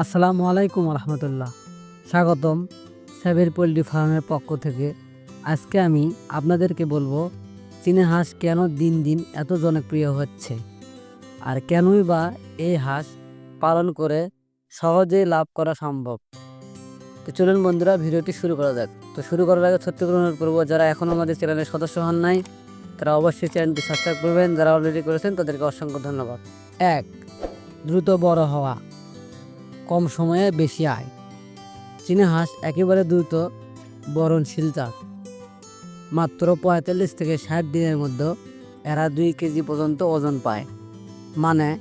আসসালামু আলাইকুম রহমতুল্লাহ। স্বাগতম সাবের পোলট্রি ফার্মের পক্ষ থেকে। আজকে আমি আপনাদেরকে বলব, চীনা হাঁস কেন দিন দিন এত জনপ্রিয় হচ্ছে? আর কেনই বা এই হাঁস পালন করে সহজেই লাভ করা সম্ভব? তো চলুন বন্ধুরা, ভিডিওটি শুরু করা যাক। তো শুরু করার আগে সত্যি করে অনুরোধ করব, যারা এখনও আমাদের চ্যানেলের সদস্য হন নাই, তারা অবশ্যই চ্যানেলটি সাবস্ক্রাইব করবেন। যারা অলরেডি করেছেন, তাদেরকে অসংখ্য ধন্যবাদ। এক, দ্রুত বড় হওয়া। কম সময়ে বেশি আয়। চীনা হাঁস একেবারে দ্রুত বরণশীল জাত। মাত্র পঁয়তাল্লিশ থেকে ষাট দিনের মধ্যে এরা দুই কেজি পর্যন্ত ওজন পায়। মানে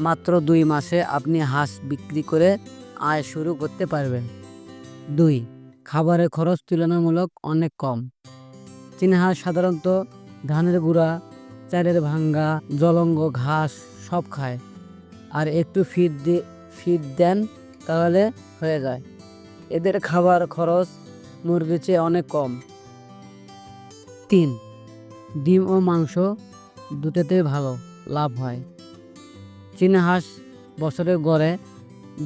মাত্র দুই মাসে আপনি হাঁস বিক্রি করে আয় শুরু করতে পারবেন। দুই খাবারের খরচ তুলনামূলক অনেক কম। চীনা হাঁস সাধারণত ধানের গুঁড়া, চালের ভাঙ্গা, জলঙ্গ, ঘাস সব খায়। আর একটু ফিড দিয়ে ফিড দেন, তাহলে হয়ে যায়। এদের খাবার খরচ মুরগির চেয়ে অনেক কম। তিন, ডিম ও মাংস দুটোতেই ভালো, লাভ হয়। চীনা হাঁস বছরে গড়ে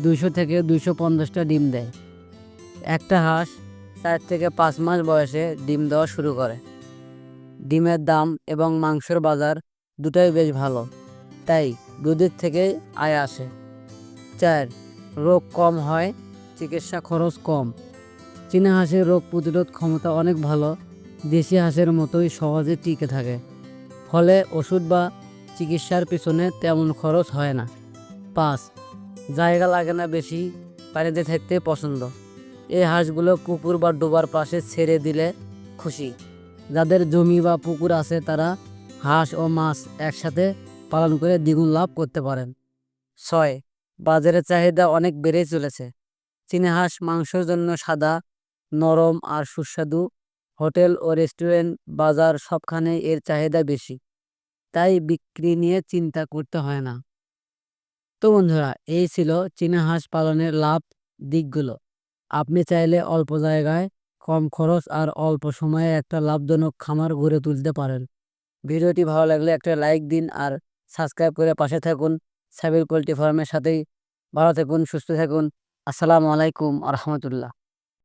দুশো থেকে দুশো পঞ্চাশটা ডিম দেয়। একটা হাঁস চার থেকে পাঁচ মাস বয়সে ডিম দেওয়া শুরু করে। ডিমের দাম এবং মাংসের বাজার দুটাই বেশ ভালো, তাই দুধের থেকে আয় আসে। চার রোগ কম হয়, চিকিৎসা খরচ কম। চীনা হাঁসের রোগ প্রতিরোধ ক্ষমতা অনেক ভালো, দেশি হাঁসের মতোই সহজে টিকে থাকে। ফলে ওষুধ বা চিকিৎসার পিছনে তেমন খরচ হয় না। পাঁচ, জায়গা লাগে না বেশি, পানিতে থাকতে পছন্দ। এই হাঁসগুলো পুকুর বা ডোবার পাশে ছেড়ে দিলে খুশি। যাদের জমি বা পুকুর আছে তারা হাঁস ও মাছ একসাথে পালন করে দ্বিগুণ লাভ করতে পারেন। ছয় বাজারের চাহিদা অনেক বেড়েই চলেছে। চীনা, হাঁস, মাংসের জন্য সাদা, নরম আর সুস্বাদু হোটেল ও রেস্টুরেন্ট বাজার সবখানে এর চাহিদা বেশি। তাই বিক্রি নিয়ে চিন্তা করতে হয় না। তো বন্ধুরা, এই ছিল চীনা, হাঁস পালনের লাভ দিকগুলো। আপনি চাইলে অল্প জায়গায় কম খরচ আর অল্প সময়ে একটা লাভজনক খামার গড়ে তুলতে পারেন। ভিডিওটি ভালো লাগলে একটা লাইক দিন আর সাবস্ক্রাইব করে পাশে থাকুন। সাবির পোলট্রি ফার্মের সাথেই ভালো থাকুন সুস্থ থাকুন। আসসালামু আলাইকুম আ রহমতুল্লাহ।